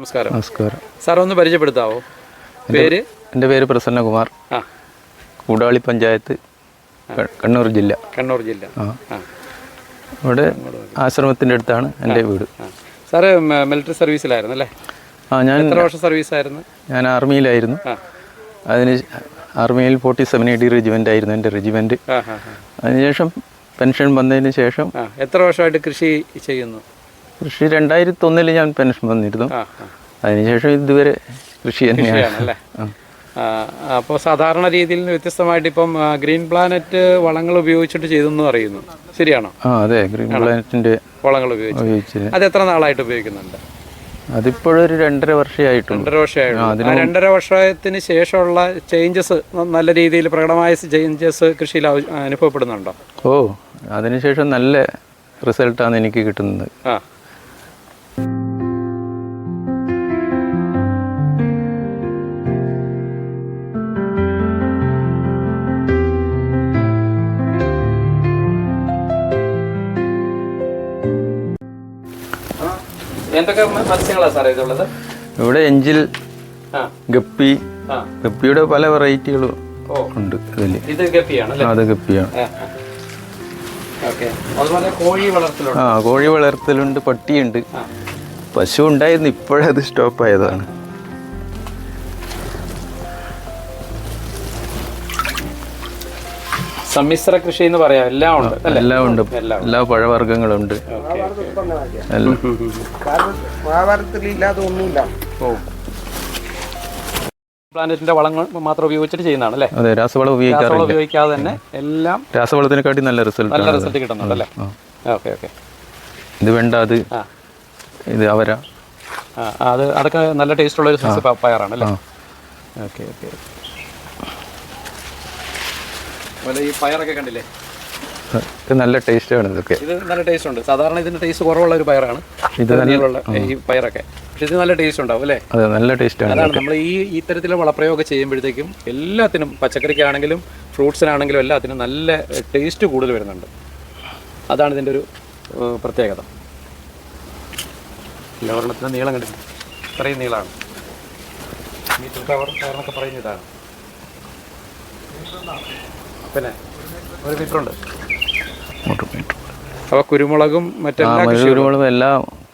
നമസ്കാരം. നമസ്കാരം. സാർ ഒന്ന് പരിചയപ്പെടുത്താവോ? പേര്? എന്റെ പേര് പ്രസന്നകുമാർ. ആ. കൂടാളി പഞ്ചായത്ത് കണ്ണൂർ ജില്ല. കണ്ണൂർ ജില്ല. ആ. ഇവിടെ ആശ്രമത്തിന്റെ അടുത്താണ് എന്റെ വീട്. സാറ് മിലിറ്ററി സർവീസിലായിരുന്നു അല്ലേ? ആ ഞാൻ എത്ര വർഷം സർവീസായിരുന്നു? ഞാൻ ആർമിയിലായിരുന്നു. അതിന് ആർമിയിൽ forty seven A D regiment ആയിരുന്നു എന്റെ റെജിമെന്റ്. അതിനുശേഷം പെൻഷൻ വന്നതിന് ശേഷം എത്ര വർഷമായിട്ട് കൃഷി ചെയ്യുന്നു? കൃഷി രണ്ടായിരത്തി ഒന്നിൽ ഞാൻ പെൻഷൻ വന്നിരുന്നു. അതിനുശേഷം ഇതുവരെ കൃഷി തന്നെയാണ്. അപ്പോൾ സാധാരണ രീതിയിൽ വ്യത്യസ്തമായിട്ട് ഇപ്പം ഗ്രീൻ പ്ലാനറ്റ് വളങ്ങൾ ഉപയോഗിച്ചിട്ട് ചെയ്തെന്ന് അറിയുന്നു ശരിയാണോ? ആ അതെ. ഗ്രീൻ പ്ലാനറ്റിന്റെ വളങ്ങൾ ഉപയോഗിച്ച്. അത് എത്ര നാളായിട്ട് ഉപയോഗിക്കുന്നുണ്ട്? അതിപ്പോഴൊരു രണ്ടര വർഷമായിട്ടുണ്ട് രണ്ടര വർഷമായിട്ട് രണ്ടര വർഷത്തിന് ശേഷമുള്ള ചേഞ്ചസ് നല്ല രീതിയിൽ പ്രകടമായ ചേഞ്ചസ് കൃഷിയിൽ അനുഭവപ്പെടുന്നുണ്ടോ? ഓ അതിനുശേഷം നല്ല റിസൾട്ടാണ് എനിക്ക് കിട്ടുന്നത്. ആ. എന്തൊക്കെ മത്സ്യങ്ങളാണ് സാറേ ഇതുള്ളത്? ഇവിടെ എഞ്ചിൽ ഗപ്പി ഗപ്പിയുടെ പല വെറൈറ്റികളും ഉണ്ട് ഇതിൽ ഇത് ഗപ്പിയാണ് അത് ഗപ്പിയാണ്. ഓക്കെ. കോഴി വളർത്തലുണ്ട്. ആ കോഴി വളർത്തലുണ്ട് പട്ടിയുണ്ട്. പശു ഉണ്ടായിരുന്നു ഇപ്പോഴത് സ്റ്റോപ്പ് ആയതാണ് സമ്മിശ്ര കൃഷി എന്ന് പറയാം. എല്ലാം ഉണ്ട് അല്ലേ? എല്ലാം ഉണ്ട്. എല്ലാം എല്ലാ പഴവർഗങ്ങളും ഉണ്ട് പ്ലാനറ്റിന്റെ വളങ്ങൾ മാത്രം ഉപയോഗിച്ചിട്ട് ചെയ്യുന്നതാണ് അല്ലേ? അതെ രാസവളം ഉപയോഗിക്കാറില്ല. ഉപയോഗിക്കാതെ തന്നെ എല്ലാം രാസവളത്തിനെക്കാട്ടി നല്ല റിസൾട്ട് നല്ല റിസൾട്ട് കിട്ടുന്നുണ്ട് അല്ലേ? Okay okay. ഇത് വേണ്ട അത് ഇത് അവര. അത് അതൊക്കെ നല്ല ടേസ്റ്റ് ഉള്ള ഒരു പയറാണ് അല്ലേ? Okay okay. അതുപോലെ ഈ പയറൊക്കെ കണ്ടില്ലേ? ഇത് നല്ല ടേസ്റ്റാണ് ഇതൊക്കെ. ഇത് നല്ല ടേസ്റ്റ് ഉണ്ട്. സാധാരണ ഇതിന്റെ ടേസ്റ്റ് കുറവുള്ള ഒരു പയറാണ്. ഇത് തന്നെയുള്ള ഈ പയറൊക്കെ. പക്ഷെ ഇത് നല്ല ടേസ്റ്റ് ഉണ്ടാവും അല്ലേ? അതെ നല്ല ആണ് അതാണ് നമ്മൾ ഈ ഇത്തരത്തിലെ വളപ്രയോഗം ചെയ്യുമ്പോഴത്തേക്കും എല്ലാത്തിനും പച്ചക്കറിക്കാണെങ്കിലും ഫ്രൂട്ട്സിനാണെങ്കിലും എല്ലാത്തിനും നല്ല ടേസ്റ്റ് കൂടുതൽ വരുന്നുണ്ട്. അതാണ് ഇതിന്റെ ഒരു പ്രത്യേകത. ലവരണത്തിന് നീളം കണ്ടിട്ടുണ്ട് ഇത്രയും നീളമാണ് മീറ്റർ കവർ കവറിനൊക്കെ പറയുന്ന ഇതാണ്. പിന്നെ ഒരു മീറ്റർ ഉണ്ട് അപ്പോൾ കുരുമുളകും മറ്റെല്ലാ കുരുമുളകും എല്ലാ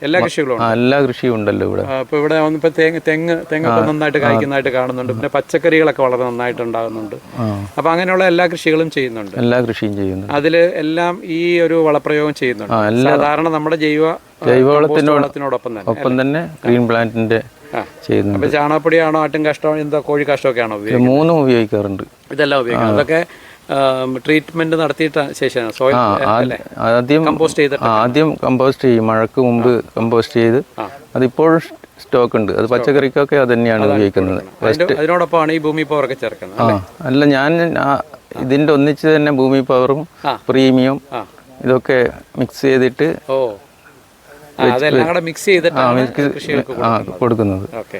എല്ലാ കൃഷികളും എല്ലാ കൃഷിയും ഉണ്ടല്ലോ ഇവിടെ. അപ്പോൾ ഇവിടെ വന്നപ്പോൾ തെങ്ങ് തെങ്ങ് തെങ്ങൊക്കെ നന്നായിട്ട് കായ്ക്കുന്നതായിട്ട് കാണുന്നുണ്ട്. പിന്നെ പച്ചക്കറികളൊക്കെ വളരെ നന്നായിട്ട് ഉണ്ടാകുന്നുണ്ട്. അപ്പൊ അപ്പോൾ അങ്ങനെയുള്ള എല്ലാ കൃഷികളും ചെയ്യുന്നുണ്ട്. എല്ലാ കൃഷിയും ചെയ്യുന്നു അതിൽ എല്ലാം ഈ ഒരു വളപ്രയോഗം ചെയ്യുന്നുണ്ട്. സാധാരണ നമ്മുടെ ജൈവ ആ, ജൈവവളത്തിനോട് കമ്പോസ്റ്റ് വളത്തിനോടൊപ്പം തന്നെ ഒപ്പം തന്നെ ഗ്രീൻ പ്ലാന്റിന്റെ ചെയ്യുന്നുണ്ട്. ചാണകപ്പൊടിയാണോ ആട്ടും കാഷ്ടം എന്താ കോഴി കാഷ്ടമൊക്കെ ആണോ മൂന്നും ഉപയോഗിക്കാറുണ്ട്. ഇതെല്ലാം ഉപയോഗിക്കുന്നത്. അതൊക്കെ ട്രീറ്റ്മെന്റ് നടത്തിയിട്ട് ശേഷമാണ്. സോയിൽ ആദ്യം കമ്പോസ്റ്റ് ചെയ്തിട്ട്. ആദ്യം കമ്പോസ്റ്റ് ചെയ്യും. മഴക്ക് മുമ്പ് കമ്പോസ്റ്റ് ചെയ്ത് അതിപ്പോഴും സ്റ്റോക്ക് ഉണ്ട്. അത് പച്ചക്കറിക്കൊക്കെ അത് തന്നെയാണ് ഉപയോഗിക്കുന്നത്. അതിനോടൊപ്പമാണ് ഈ ഭൂമി പവറൊക്കെ ചേർക്കുന്നത് അല്ല? ഞാൻ ഇതിന്റെ ഒന്നിച്ച് തന്നെ ഭൂമി പവറും. പ്രീമിയം ഇതൊക്കെ മിക്സ് ചെയ്തിട്ട് മിക്സ് ചെയ്തിട്ട് കൊടുക്കുന്നത്. ഓക്കെ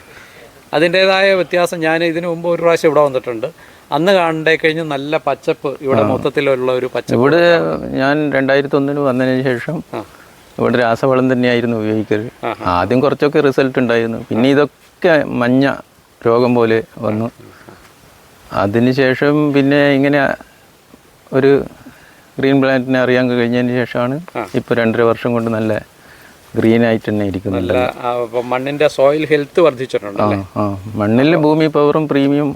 അതിന്റെതായ വ്യത്യാസം ഞാൻ ഇതിനു മുമ്പ് ഒരു പ്രാവശ്യം ഇവിടെ വന്നിട്ടുണ്ട്. അന്ന് കാണണ്ടേ കഴിഞ്ഞ് നല്ല പച്ചപ്പ് ഇവിടെ മൊത്തത്തിലുള്ള ഒരു പച്ചപ്പ് ഇവിടെ ഞാൻ രണ്ടായിരത്തി ഒന്നിന് വന്നതിന് ശേഷം ഇവിടെ രാസവളം തന്നെയായിരുന്നു ഉപയോഗിക്കൽ. ആദ്യം കുറച്ചൊക്കെ റിസൾട്ട് ഉണ്ടായിരുന്നു. പിന്നെ ഇതൊക്കെ മഞ്ഞ രോഗം പോലെ വന്നു. അതിനുശേഷം പിന്നെ ഇങ്ങനെ ഒരു ഗ്രീൻ പ്ലാന്റിനെ അറിയാൻ കഴിഞ്ഞതിന് ശേഷമാണ് ഇപ്പോൾ രണ്ടര വർഷം കൊണ്ട് നല്ല ഗ്രീൻ ആയിട്ട് തന്നെ ഇരിക്കുന്നുണ്ട് മണ്ണിന്റെ സോയിൽ ഹെൽത്ത് വർദ്ധിച്ചിട്ടുണ്ട് മണ്ണിൽ ഭൂമി പവറും പ്രീമിയം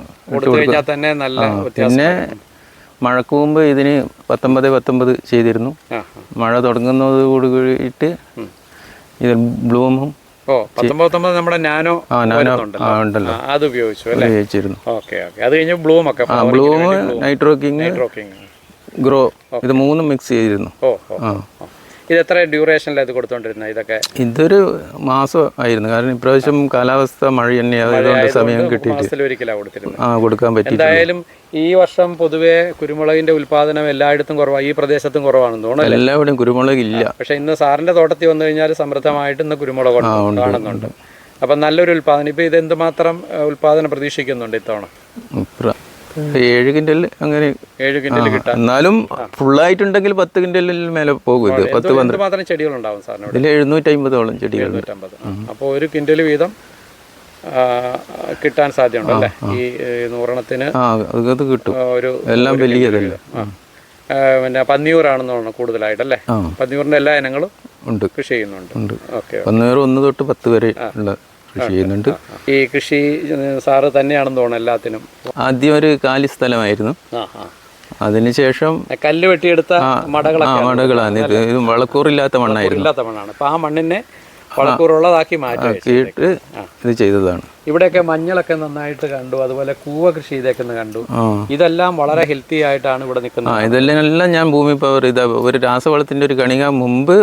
കഴിഞ്ഞാൽ തന്നെ നല്ല പിന്നെ മഴക്ക് മുമ്പ് ഇതിന് പത്തൊമ്പത് പത്തൊമ്പത് ചെയ്തിരുന്നു. മഴ തുടങ്ങുന്നത് കൂടിയിട്ട് ഇത് ബ്ലൂമും ഓ പത്തൊമ്പത് നമ്മുടെ നാനോ ആ നാനോ ഉണ്ടല്ലോ. അത് ഉപയോഗിച്ചു ഉപയോഗിച്ചിരുന്നു. Okay okay. അത് കഴിഞ്ഞ് ബ്ലൂം ഒക്കെ bloom nitro king rocking grow ഇത് മൂന്നും മിക്സ് ചെയ്തിരുന്നു. ഓ ഓ ആ. ഓ. ഇത് എത്ര ഡ്യൂറേഷനിലാണ് ഇത് കൊടുത്തോണ്ടിരുന്നത് ഇതൊക്കെ ഇതൊരു മാസം ആയിരുന്നു. കാരണം ഇപ്രാവശ്യം കാലാവസ്ഥ മഴ തന്നെയായതുകൊണ്ട് സമയം കിട്ടിയിട്ട് മാസത്തിൽ ഒരിക്കലാണ് ആ കൊടുക്കാൻ പറ്റി എന്തായാലും ഈ വർഷം പൊതുവേ കുരുമുളകിന്റെ ഉൽപാദനം എല്ലായിടത്തും കുറവാണ് ഈ പ്രദേശത്തും കുറവാണെന്ന് തോന്നുന്നു എല്ലാവിടെയും കുരുമുളക് ഇല്ല. പക്ഷെ ഇന്ന് സാറിന്റെ തോട്ടത്തിൽ വന്നു കഴിഞ്ഞാൽ സമൃദ്ധമായിട്ട് ഇന്ന് കുരുമുളക് കാണുന്നുണ്ട്. അപ്പം നല്ലൊരു ഉൽപാദനം. ഇപ്പൊ ഇത് എന്തുമാത്രം ഉൽപാദനം പ്രതീക്ഷിക്കുന്നുണ്ട് ഇത്തവണ? ഏഴ് കിൻഡൽ അങ്ങനെ ഏഴ് കിൻഡൽ കിട്ടാം എന്നാലും ഫുള്ളായിട്ടുണ്ടെങ്കിൽ പത്ത് കിൻഡലിൽ മേലെ പോകും ഇത്. പത്ത് പന്ത്രണ്ട് മാത്രം ചെടികൾ ചെടികളുണ്ടാവും സാറിന് ഇതിൽ എഴുന്നൂറ്റി അമ്പതോളം ചെടികൾ അപ്പോൾ ഒരു കിൻഡൽ വീതം കിട്ടാൻ സാധ്യതയുണ്ട് അല്ലേ? ഈ നൂറെണ്ണത്തിന് അത് കിട്ടും. ഒരു എല്ലാം വലിയതല്ലേ പിന്നെ പന്നിയൂറാണെന്ന് തോന്നുന്നു കൂടുതലായിട്ടല്ലേ പന്നിയൂറിന്റെ എല്ലാ ഇനങ്ങളും ഉണ്ട്. കൃഷി ചെയ്യുന്നുണ്ട്. പന്നിയൂർ ഒന്ന് തൊട്ട് പത്ത് വരെ ഉള്ള കൃഷി ചെയ്യുന്നുണ്ട്. ഈ കൃഷി സാറ് തന്നെയാണെന്ന് തോന്നുന്നു എല്ലാത്തിനും. ആദ്യം ഒരു കാലി സ്ഥലമായിരുന്നു. അതിനുശേഷം കല്ല് വെട്ടിയെടുത്ത മടകളാണ് മടകളാണ്. ഇത് ഇത് വളക്കൂറില്ലാത്ത മണ്ണായിരുന്നു. ഇല്ലാത്ത മണ്ണാണ്. അപ്പൊ ആ മണ്ണിനെ വളക്കൂറുള്ളതാക്കി മാറ്റി വെച്ചു. ഇത് ചെയ്തതാണ്. ഇവിടെയൊക്കെ മഞ്ഞളൊക്കെ നന്നായിട്ട് കണ്ടു. അതുപോലെ കൂവ കൃഷി ചെയ്തേക്കുന്ന കണ്ടു. ഇതെല്ലാം വളരെ ഹെൽത്തി ആയിട്ടാണ് ഇവിടെ നിൽക്കുന്നത്. ഇതെല്ലാം എല്ലാം ഞാൻ ഭൂമി പവർ ഇതാ ഒരു രാസവളത്തിന്റെ ഒരു കണിക മുമ്പ്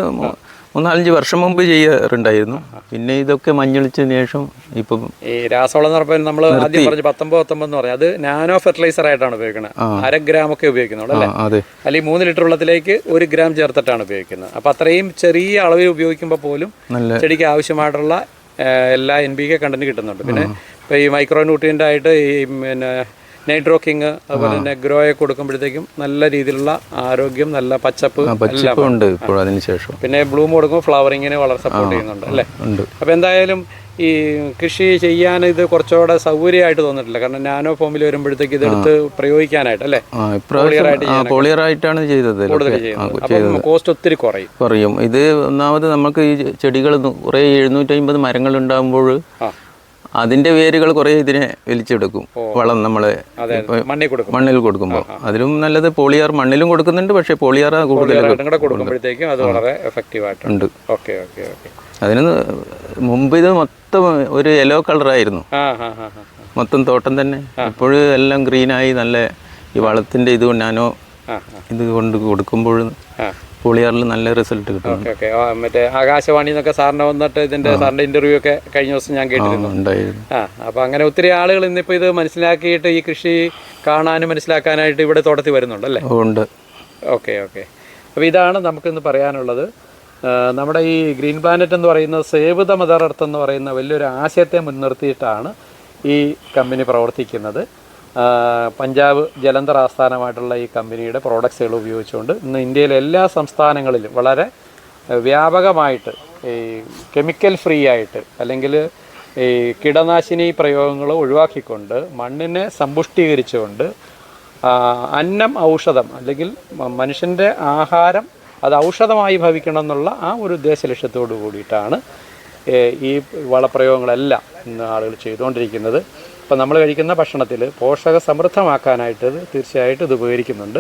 മൂന്നാലഞ്ച് വർഷം മുമ്പ് ചെയ്യാറുണ്ടായിരുന്നു. പിന്നെ ഇതൊക്കെ മഞ്ഞളിച്ചതിന് ശേഷം ഇപ്പം ഈ രാസവളം എന്ന് നമ്മൾ ആദ്യം പറഞ്ഞു പത്തൊമ്പത് പത്തൊമ്പത് എന്ന് പറഞ്ഞു അത് നാനോ ഫെർട്ടിലൈസർ ആയിട്ടാണ് ഉപയോഗിക്കുന്നത് അര ഗ്രാം ഒക്കെ ഉപയോഗിക്കുന്നുള്ളൂ അല്ലേ? അല്ലെങ്കിൽ മൂന്ന് ലിറ്റർ വെള്ളത്തിലേക്ക് ഒരു ഗ്രാം ചേർത്തിട്ടാണ് ഉപയോഗിക്കുന്നത്. അപ്പൊ അത്രയും ചെറിയ അളവിൽ ഉപയോഗിക്കുമ്പോൾ പോലും ചെടിക്ക് ആവശ്യമായിട്ടുള്ള എല്ലാ എൻ ബി കെ കണ്ടന്റ് കിട്ടുന്നുണ്ട്. പിന്നെ ഇപ്പൊ ഈ മൈക്രോ ന്യൂട്രിയന്റ് ആയിട്ട് ഈ പിന്നെ നൈട്രോ കിങ് അതുപോലെ തന്നെ ഗ്രോയെ കൊടുക്കുമ്പോഴത്തേക്കും നല്ല രീതിയിലുള്ള ആരോഗ്യം നല്ല പച്ചപ്പ് എല്ലാം ഉണ്ട് ഇപ്പോൾ പിന്നെ ബ്ലൂം കൊടുക്കുമ്പോൾ ഫ്ലവറിങ്ങിന് വളരെ സപ്പോർട്ട് ചെയ്യുന്നുണ്ട് അല്ലേ? അപ്പൊ അപ്പോൾ എന്തായാലും ഈ കൃഷി ചെയ്യാൻ ഇത് കുറച്ചുകൂടെ സൗകര്യമായിട്ട് തോന്നിട്ടില്ല. കാരണം നാനോ ഫോമിൽ വരുമ്പോഴത്തേക്ക് ഇതെടുത്ത് പ്രയോഗിക്കാനായിട്ട് അല്ലേ? പോളിയർ ആയിട്ടാണ് ചെയ്തത് കോസ്റ്റ് ഒത്തിരി കുറയും. കുറയും. ഇത് ഒന്നാമത് നമുക്ക് ഈ ചെടികൾ കുറേ എഴുന്നൂറ്റമ്പത് മരങ്ങൾ ഉണ്ടാകുമ്പോൾ അതിന്റെ വേരുകൾ കുറേ ഇതിനെ വലിച്ചെടുക്കും. വളം നമ്മളെ മണ്ണിൽ കൊടുക്കും. മണ്ണിൽ കൊടുക്കുമ്പോൾ അതിലും നല്ലത് പോളിയാർ മണ്ണിലും കൊടുക്കുന്നുണ്ട് പക്ഷേ പോളിയാർ കൂടുതൽ അതിന് മുമ്പ് ഇത് മൊത്തം ഒരു യെല്ലോ കളറായിരുന്നു മൊത്തം തോട്ടം തന്നെ. ഇപ്പോഴും എല്ലാം ഗ്രീനായി നല്ല ഈ വളത്തിന്റെ ഇത് ആ ഇത് കൊണ്ട് കൊടുക്കുമ്പോൾ ആ പോളിയാറിൽ നല്ല റിസൾട്ട് കിട്ടും. Okay okay. മറ്റേ ആകാശവാണി എന്നൊക്കെ സാറിനെ വന്നിട്ട് ഇതിന്റെ സാറിന്റെ ഇന്റർവ്യൂ ഒക്കെ കഴിഞ്ഞ ദിവസം ഞാൻ കേട്ടിരുന്നു. ഉണ്ടായിരുന്നു. ആ അപ്പൊ അങ്ങനെ ഒത്തിരി ആളുകൾ ഇന്നിപ്പോ ഇത് മനസ്സിലാക്കിയിട്ട് ഈ കൃഷി കാണാനും മനസ്സിലാക്കാനായിട്ട് ഇവിടെ തോട്ടത്തിൽ വരുന്നുണ്ട് അല്ലേ? ഉണ്ട്. Okay okay. അപ്പോൾ ഇതാണ് നമുക്കിന്ന് പറയാനുള്ളത്. നമ്മുടെ ഈ ഗ്രീൻ പ്ലാനറ്റ് എന്ന് പറയുന്ന സേവ് ദ മദർ എർത്ത് എന്ന് പറയുന്ന വലിയൊരു ആശയത്തെ മുൻനിർത്തിയിട്ടാണ് ഈ കമ്പനി പ്രവർത്തിക്കുന്നത്. പഞ്ചാബ് ജലന്ധർ ആസ്ഥാനമായിട്ടുള്ള ഈ കമ്പനിയുടെ പ്രോഡക്ട്സുകൾ ഉപയോഗിച്ചുകൊണ്ട് ഇന്ന് ഇന്ത്യയിലെ എല്ലാ സംസ്ഥാനങ്ങളിലും വളരെ വ്യാപകമായിട്ട് ഈ കെമിക്കൽ ഫ്രീ ആയിട്ട് അല്ലെങ്കിൽ ഈ കീടനാശിനി പ്രയോഗങ്ങൾ ഒഴിവാക്കിക്കൊണ്ട് മണ്ണിനെ സമ്പുഷ്ടീകരിച്ചുകൊണ്ട് അന്നം ഔഷധം അല്ലെങ്കിൽ മനുഷ്യന്റെ ആഹാരം അത് ഔഷധമായി ഭവിക്കണം എന്നുള്ള ആ ഒരു ഉദ്ദേശ ലക്ഷ്യത്തോടു കൂടിയിട്ടാണ് ഈ വളപ്രയോഗങ്ങളെല്ലാം ഇന്ന് ആളുകൾ ചെയ്തുകൊണ്ടിരിക്കുന്നത്. അപ്പം നമ്മൾ കഴിക്കുന്ന ഭക്ഷണത്തിൽ പോഷക സമൃദ്ധമാക്കാനായിട്ട് തീർച്ചയായിട്ടും ഇത് ഉപകരിക്കുന്നുണ്ട്.